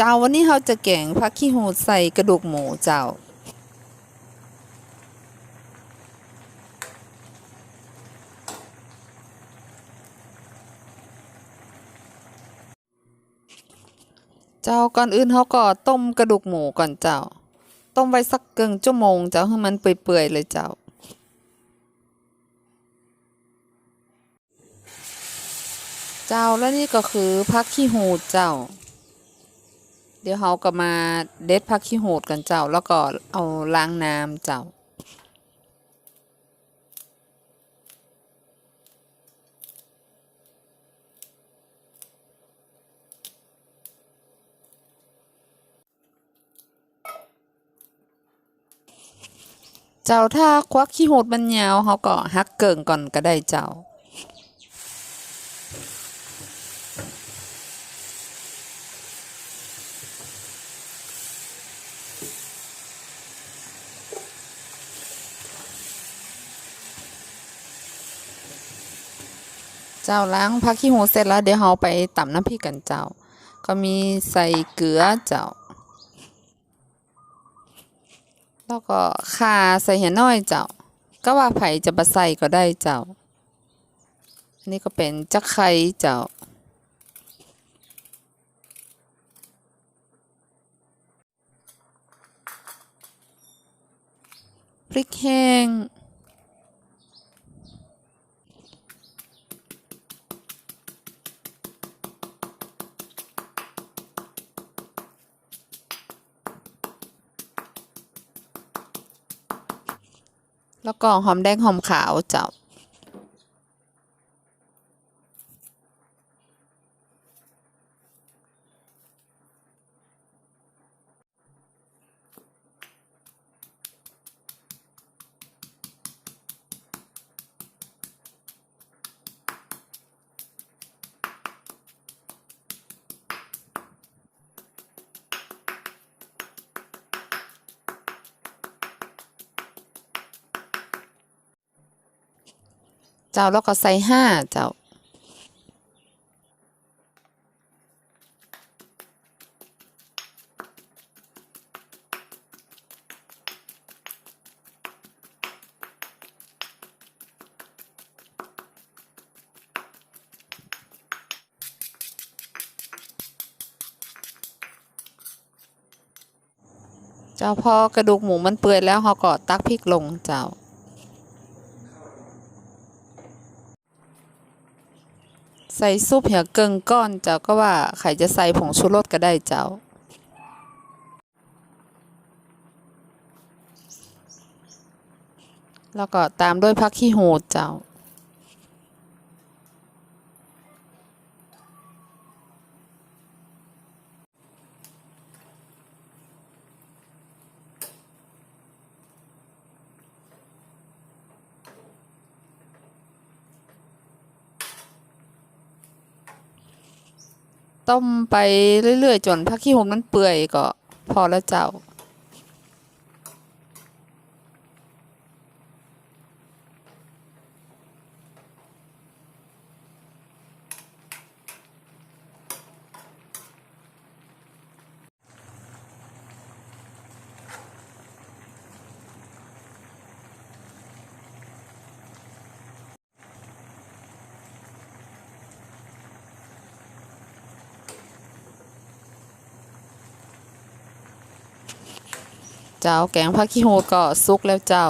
เจ้าวันนี้เราจะแกงผักขี้หูดใส่กระดูกหมูเจ้า เจ้าก่อนอื่นเขาก็ต้มกระดูกหมูก่อนเจ้า ต้มไว้สักเกิงชั่วโมงเจ้าให้มันเปื่อยๆเลยเจ้าเจ้าแล้วนี่ก็คือผักขี้หูดเจ้า เดี๋ยวเขาก็มาเด็ดผักขี้โหดกันเจ้าแล้วก็เอาล้างน้ำเจ้าเจ้าถ้าควักขี้โหดมันยาวเขาก็หักเกิงก่อนก็ได้เจ้า เจ้าล้างผักขี้หูเสร็จแล้วเดี๋ยวเราไปตำน้ำพริกกันเจ้า ก็มีใส่เกลือเจ้า แล้วก็ข่าใส่เหี่ยน้อยเจ้า ก็ว่าไผ่จะมาใส่ก็ได้เจ้า อันนี้ก็เป็นจักไข่เจ้าพริกแห้ง แล้วก็หอมแดงหอมขาวเจ้า เจ้าแล้วก็ใส่ห้าเจ้าเจ้าพอกระดูกหมูมันเปื่อยแล้วเขาก็ตักพริกลงเจ้า ใส่ซุปเหี่ยเกิงก้อนเจ้าก็ว่าใครจะใส่ผงชูรสก็ได้เจ้า แล้วก็ตามด้วยผักขี้โหดเจ้า ต้มไปเรื่อยๆ จนผักขี้โหดมันเปื่อยก็พอแล้วเจ้า เจ้าแกงผักขี้โหดก็สุกแล้วเจ้า